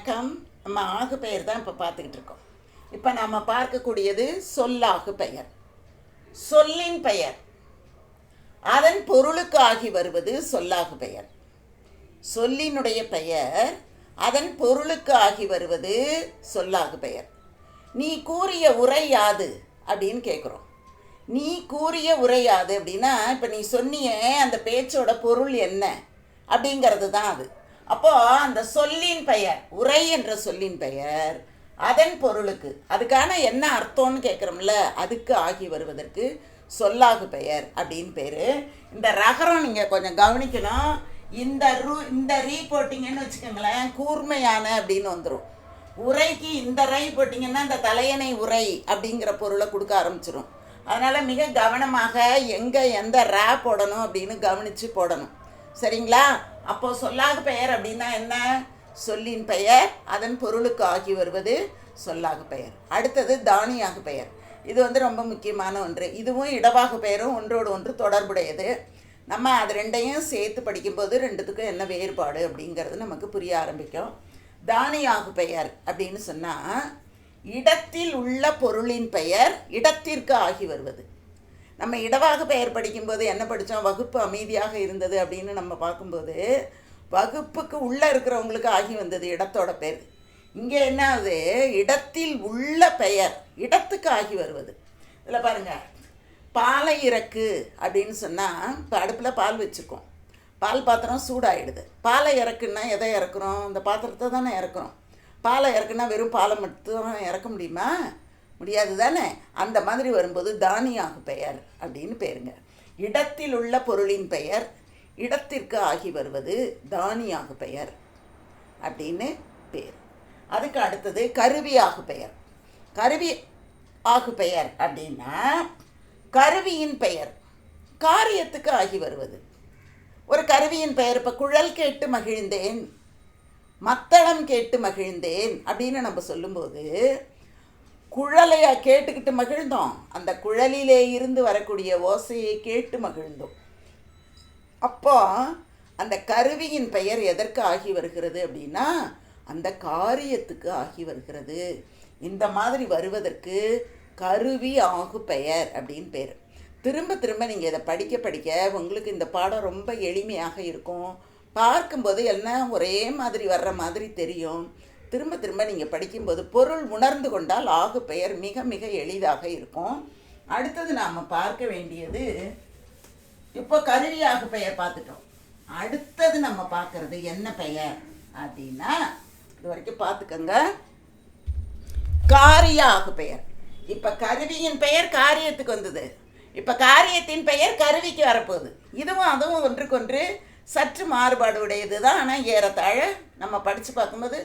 வணக்கம். நம்ம ஆகு பெயர் தான் இப்போ பார்த்துக்கிட்டு இருக்கோம். இப்போ நம்ம பார்க்கக்கூடியது சொல்லாகு பெயர். சொல்லின் பெயர். அதன் பொருளுக்கு ஆகி வருவது சொல்லாகு பெயர். சொல்லினுடைய பெயர் அதன் பொருளுக்கு ஆகி வருவது சொல்லாகு பெயர். நீ கூறிய உரை யாது அப்படின்னு கேட்குறோம் நீ கூறிய உரை யாது அப்படின்னா இப்போ நீ சொன்னியே அந்த பேச்சோட பொருள் என்ன அப்படிங்கிறது தான் அது. அப்போ அந்த சொல்லின் பெயர் உரை என்ற சொல்லின் பெயர் அதன் பொருளுக்கு அதுக்கான என்ன அர்த்தம்னு கேட்குறோம்ல அதுக்கு ஆகி வருவதற்கு சொல்லாகு பெயர் அப்படின்னு பேர். இந்த ரகரம் நீங்கள் கொஞ்சம் கவனிக்கணும். இந்த ரூ இந்த ரீ போட்டிங்கன்னு வச்சுக்கோங்களேன் கூர்மையான அப்படின்னு வந்துடும் உரைக்கு இந்த ரை போட்டிங்கன்னா இந்த தலையணை உரை அப்படிங்கிற பொருளை கொடுக்க ஆரம்பிச்சிடும் அதனால் மிக கவனமாக எங்கே எந்த ரே போடணும் அப்படின்னு கவனித்து போடணும். சரிங்களா? அப்போ சொல்லாகு பெயர் அப்படின்னா என்ன? சொல்லின் பெயர் அதன் பொருளுக்கு ஆகி வருவது சொல்லாகு பெயர். அடுத்தது தானியாகு பெயர். இது வந்து ரொம்ப முக்கியமான ஒன்று. இதுவும் இடவாகு பெயரும் ஒன்றோடு ஒன்று தொடர்புடையது. நம்ம அது ரெண்டையும் சேர்த்து படிக்கும்போது ரெண்டுத்துக்கும் என்ன வேறுபாடு அப்படிங்கிறது நமக்கு புரிய ஆரம்பிக்கும். தானியாகு பெயர் அப்படின்னு சொன்னால் இடத்தில் உள்ள பொருளின் பெயர் இடத்திற்கு ஆகி வருவது. நம்ம இடவாக பெயர் படிக்கும்போது என்ன படித்தோம் வகுப்பு அமைதியாக இருந்தது அப்படின்னு நம்ம பார்க்கும்போது வகுப்புக்கு உள்ளே இருக்கிறவங்களுக்கு ஆகி வந்தது இடத்தோட பேர் இங்கே என்ன ஆகுது இடத்தில் உள்ள பெயர். இடத்துக்கு ஆகி வருவது. இதில் பாருங்கள் பாலை இறக்கு அப்படின்னு சொன்னால் இப்போ அடுப்பில் பால் வச்சுக்கோம் பால் பாத்திரம் சூடாயிடுது. பாலை இறக்குன்னா எதை இறக்குறோம்? இந்த பாத்திரத்தை தானே இறக்குறோம். பாலை இறக்குன்னா வெறும் பாலை மட்டும் இறக்க முடியுமா? முடியாது தானே அந்த மாதிரி வரும்போது தானியாகு பெயர் அப்படின்னு பேருங்க. இடத்தில் உள்ள பொருளின் பெயர் இடத்திற்கு ஆகி வருவது தானியாக பெயர் அப்படின்னு பேர். அதுக்கு அடுத்தது கருவியாகு பெயர். கருவி ஆகு பெயர் அப்படின்னா கருவியின் பெயர் காரியத்துக்கு ஆகி வருவது. ஒரு கருவியின் பெயர் இப்போ குழல் கேட்டு மகிழ்ந்தேன் மத்தளம் கேட்டு மகிழ்ந்தேன் அப்படின்னு நம்ம சொல்லும்போது குழலைய கேட்டுக்கிட்டு மகிழ்ந்தோம். அந்த குழலிலே இருந்து வரக்கூடிய ஓசையை கேட்டு மகிழ்ந்தோம். அப்போ அந்த கருவியின் பெயர் எதற்கு ஆகி வருகிறது அப்படின்னா அந்த காரியத்துக்கு ஆகி வருகிறது. இந்த மாதிரி வருவதற்கு கருவி ஆகு பெயர் அப்படின்னு பேர். திரும்ப திரும்ப நீங்கள் இதை படிக்க படிக்க உங்களுக்கு இந்த பாடம் ரொம்ப எளிமையாக இருக்கும். பார்க்கும்போது எல்லாம் ஒரே மாதிரி வர்ற மாதிரி தெரியும். திரும்ப திரும்ப நீங்கள் படிக்கும்போது பொருள் உணர்ந்து கொண்டால் ஆகு பெயர் மிக மிக எளிதாக இருக்கும். அடுத்தது நாம் பார்க்க வேண்டியது இப்போ ஆகு பெயர் பார்த்துட்டோம். அடுத்தது நம்ம பார்க்கறது என்ன பெயர்? அப்படின்னா இது வரைக்கும் பார்த்துக்கோங்க. காரியாகு பெயர். இப்போ கருவியின் பெயர் காரியத்துக்கு வந்தது. இப்போ காரியத்தின் பெயர் கருவிக்கு வரப்போகுது. இதுவும் அதுவும் ஒன்றுக்கொன்று சற்று மாறுபாடு உடையது தான் ஆனால் ஏறத்தாழ நம்ம படித்து பார்க்கும்போது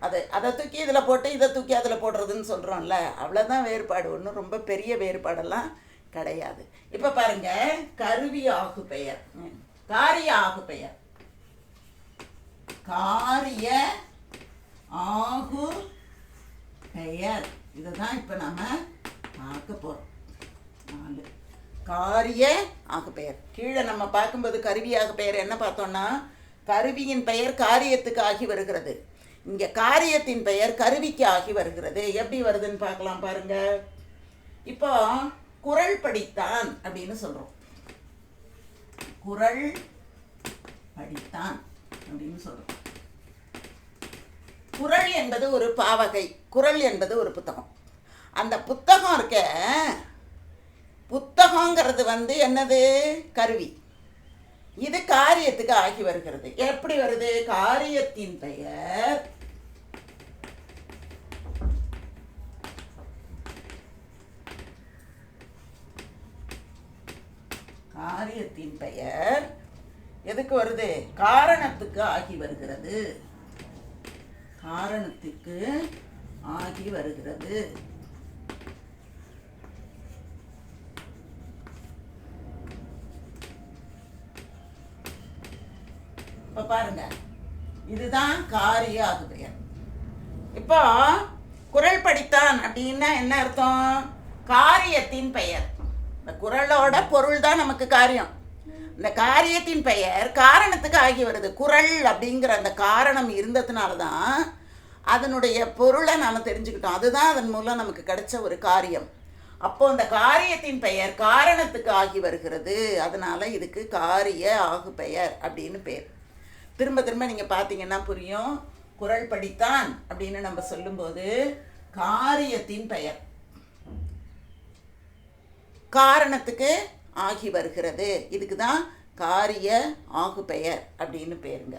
அதை அதை தூக்கி இதில் போட்டு இதை தூக்கி அதில் போடுறதுன்னு சொல்கிறோம்ல அவ்வளோதான் வேறுபாடு. ஒன்றும் ரொம்ப பெரிய வேறுபாடெல்லாம் கிடையாது. இப்போ பாருங்க கருவி ஆகு பெயர். ம். காரிய ஆகு பெயர். காரிய ஆகு பெயர். இதுதான் இப்போ நம்ம பார்க்க போகிறோம் நாலு. காரிய ஆகு பெயர். கீழே நம்ம பார்க்கும்போது கருவியாக பெயர் என்ன பார்த்தோம்னா கருவியின் பெயர் காரியத்துக்கு ஆகி வருகிறது. இங்கே காரியத்தின் பெயர் கருவிக்கு ஆகி வருகிறது. எப்படி வருதுன்னு பார்க்கலாம் பாருங்க. இப்போ குரல் படித்தான் அப்படின்னு சொல்கிறோம் குரல் படித்தான் அப்படின்னு சொல்கிறோம் குரல் என்பது ஒரு பாவகை. குரல் என்பது ஒரு புத்தகம். அந்த புத்தகம் இருக்க புத்தகங்கிறது வந்து என்னது? கருவி. இது காரியத்துக்கு ஆகி வருகிறது. எப்படி வருது? காரியத்தின் பெயர். காரியத்தின் பெயர். எதுக்கு வருது? காரணத்துக்கு ஆகி வருகிறது. காரணத்துக்கு ஆகி வருகிறது. இப்போ பாருங்க. இதுதான் காரிய ஆகுபெயர் இப்போ குரல் படித்தான் அப்படின்னா என்ன அர்த்தம்? காரியத்தின் பெயர். இந்த குரலோட பொருள் தான் நமக்கு காரியம். இந்த காரியத்தின் பெயர் காரணத்துக்கு ஆகி வருது. குரல் அப்படிங்கிற அந்த காரணம் இருந்ததுனால தான் அதனுடைய பொருளை நாம் தெரிஞ்சுக்கிட்டோம். அதுதான் அதன் மூலம் நமக்கு கிடைச்ச ஒரு காரியம். அப்போ அந்த காரியத்தின் பெயர் காரணத்துக்கு ஆகி வருகிறது. அதனால இதுக்கு காரிய ஆகு பெயர் அப்படின்னு பேர். திரும்ப திரும்ப நீங்கள் பார்த்தீங்கன்னா புரியும். குரல் படித்தான் அப்படின்னு நம்ம சொல்லும்போது காரியத்தின் பெயர். காரணத்துக்கு ஆகி வருகிறது. இதுக்கு தான் காரிய ஆகு பெயர் அப்படின்னு பேருங்க.